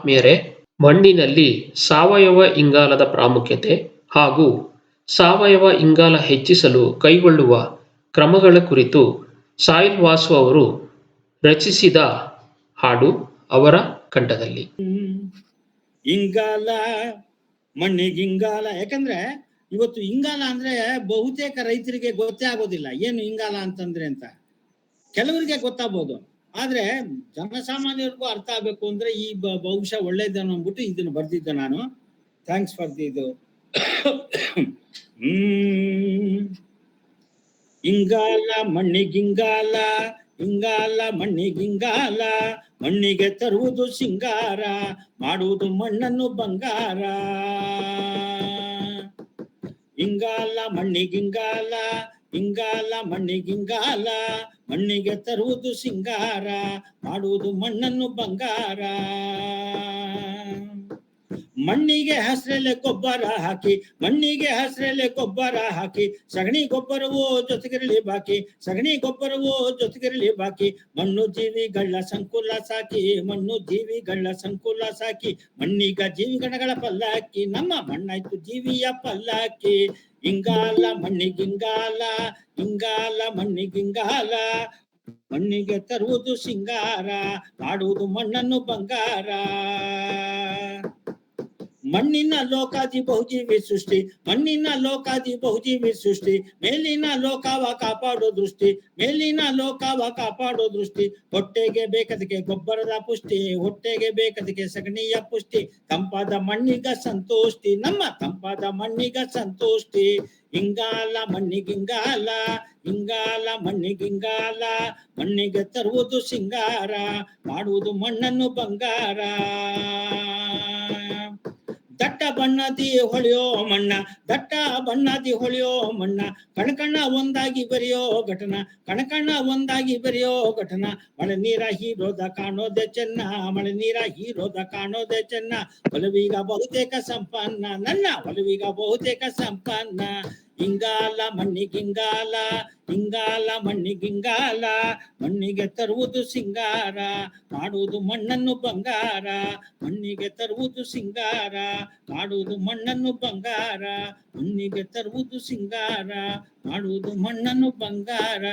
ಆತ್ಮೀಯರೇ, ಮಣ್ಣಿನಲ್ಲಿ ಸಾವಯವ ಇಂಗಾಲದ ಪ್ರಾಮುಖ್ಯತೆ ಹಾಗೂ ಸಾವಯವ ಇಂಗಾಲ ಹೆಚ್ಚಿಸಲು ಕೈಗೊಳ್ಳುವ ಕ್ರಮಗಳ ಕುರಿತು ಸಾಯಿಲ್ ವಾಸು ಅವರು ರಚಿಸಿದ ಹಾಡು ಅವರ ಕಂಠದಲ್ಲಿ. ಇಂಗಾಲ, ಮಣ್ಣಿಗೆ ಇಂಗಾಲ, ಯಾಕಂದ್ರೆ ಇವತ್ತು ಇಂಗಾಲ ಅಂದ್ರೆ ಬಹುತೇಕ ರೈತರಿಗೆ ಗೊತ್ತೇ ಆಗೋದಿಲ್ಲ. ಏನು ಇಂಗಾಲ ಅಂತಂದ್ರೆ ಅಂತ. ಕೆಲವರಿಗೆ ಗೊತ್ತಾಗ್ಬೋದು. ಆದ್ರೆ ಜನಸಾಮಾನ್ಯರಿಗೂ ಅರ್ಥ ಆಗ್ಬೇಕು ಅಂದ್ರೆ ಈ ಬಹುಶಃ ಒಳ್ಳೇದನ್ನು ಅಂದ್ಬಿಟ್ಟು ಇದನ್ನು ಬರ್ದಿದ್ದೆ ನಾನು. ಥ್ಯಾಂಕ್ಸ್ ಫಾರ್ ದಿ ಇದು. ಇಂಗಾಲ, ಮಣ್ಣಿಗಿಂಗಾಲ ಇಂಗಾಲ, ಮಣ್ಣಿಗಿಂಗಾಲ, ಮಣ್ಣಿಗೆ ತರುವುದು ಸಿಂಗಾರ, ಮಾಡುವುದು ಮಣ್ಣನ್ನು ಬಂಗಾರ. ಇಂಗಾಲ, ಮಣ್ಣಿಗಿಂಗಾಲ ಇಂಗಾಲ, ಮಣ್ಣಿಗಿಂಗಾಲ ಮಣ್ಣಿಗೆ ತರುವುದು ಸಿಂಗಾರ, ಮಾಡುವುದು ಮಣ್ಣನ್ನು ಬಂಗಾರ. ಮಣ್ಣಿಗೆ ಹಸ್ರೆಲೆ ಗೊಬ್ಬರ ಹಾಕಿ, ಮಣ್ಣಿಗೆ ಹಸ್ರೆಲೆ ಗೊಬ್ಬರ ಹಾಕಿ, ಸಗಣಿ ಗೊಬ್ಬರವೋ ಜೊತೆಗಿರಲಿ ಬಾಕಿ, ಸಗಣಿ ಗೊಬ್ಬರವೋ ಜೊತೆಗಿರಲಿ ಬಾಕಿ, ಮಣ್ಣು ಜೀವಿಗಳ ಸಂಕುಲ ಸಾಕಿ, ಮಣ್ಣು ಜೀವಿಗಳ ಸಂಕುಲ ಸಾಕಿ, ಮಣ್ಣಿಗ ಜೀವಿಗಣಗಳ ಪಲ್ಲಾಕಿ, ನಮ್ಮ ಮಣ್ಣಾಯ್ತು ಜೀವಿಯ ಪಲ್ಲಾಕಿ. ಇಂಗಾಲ ಮಣ್ಣಿಗಿಂಗಾಲ ಇಂಗಾಲ ಮಣ್ಣಿಗಿಂಗಾಲ. ಮಣ್ಣಿಗೆ ತರುವುದು ಸಿಂಗಾರ ಮಾಡುವುದು ಮಣ್ಣನ್ನು ಬಂಗಾರ. ಮಣ್ಣಿನ ಲೋಕಾದಿ ಬಹುಜೀವಿ ಸೃಷ್ಟಿ, ಮಣ್ಣಿನ ಲೋಕಾದಿ ಬಹುಜೀವಿ ಸೃಷ್ಟಿ, ಮೇಲಿನ ಲೋಕವ ಕಾಪಾಡೋ ದೃಷ್ಟಿ, ಮೇಲಿನ ಲೋಕವ ಕಾಪಾಡೋ ದೃಷ್ಟಿ, ಹೊಟ್ಟೆಗೆ ಬೇಕದಕ್ಕೆ ಗೊಬ್ಬರದ ಪುಷ್ಟಿ, ಹೊಟ್ಟೆಗೆ ಬೇಕದಕ್ಕೆ ಸಗಣಿಯ ಪುಷ್ಟಿ, ತಂಪಾದ ಮಣ್ಣಿಗ ಸಂತೋಷ್ಟಿ, ನಮ್ಮ ತಂಪಾದ ಮಣ್ಣಿಗ ಸಂತೋಷ್ಟಿ. ಇಂಗಾಲ ಮಣ್ಣಿಗಿಂಗಾಲ ಇಂಗಾಲ ಮಣ್ಣಿಗಿಂಗಾಲ, ಮಣ್ಣಿಗೆ ತರುವುದು ಸಿಂಗಾರ, ಮಾಡುವುದು ಮಣ್ಣನ್ನು ಬಂಗಾರ. ಬಣ್ಣದಿ ಹೊಳೆಯೋ ಮಣ್ಣ, ದಟ್ಟ ಬಣ್ಣದಿ ಹೊಳೆಯೋ ಮಣ್ಣ ಕಣಕಣ್ಣ ಒಂದಾಗಿ ಬರೆಯೋ ಘಟನ ಕಣಕಣ್ಣ ಒಂದಾಗಿ ಬರೆಯೋ ಘಟನ, ಮಳೆ ನೀರ ಹೀರೋದ ಕಾಣೋದೆ ಚೆನ್ನ, ಮಳೆ ನೀರ ಹೀರೋದ ಕಾಣೋದೆ ಚೆನ್ನ, ಒಲವೀಗ ಬಹುತೇಕ ಸಂಪನ್ನ, ನನ್ನ ಒಲವೀಗ ಬಹುತೇಕ ಸಂಪನ್ನ. ಇಂಗಾಲ ಮಣ್ಣಿಗಿಂಗಾಲ ಇಂಗಾಲ ಮಣ್ಣಿಗಿಂಗಾಲ ಮಣ್ಣಿಗೆ ತರುವುದು ಸಿಂಗಾರ, ಮಾಡುವುದು ಮಣ್ಣನ್ನು ಬಂಗಾರ, ಮಣ್ಣಿಗೆ ತರುವುದು ಸಿಂಗಾರ, ಮಾಡುವುದು ಮಣ್ಣನ್ನು ಬಂಗಾರ, ಮಣ್ಣಿಗೆ ತರುವುದು ಸಿಂಗಾರ, ಮಾಡುವುದು ಮಣ್ಣನ್ನು ಬಂಗಾರ.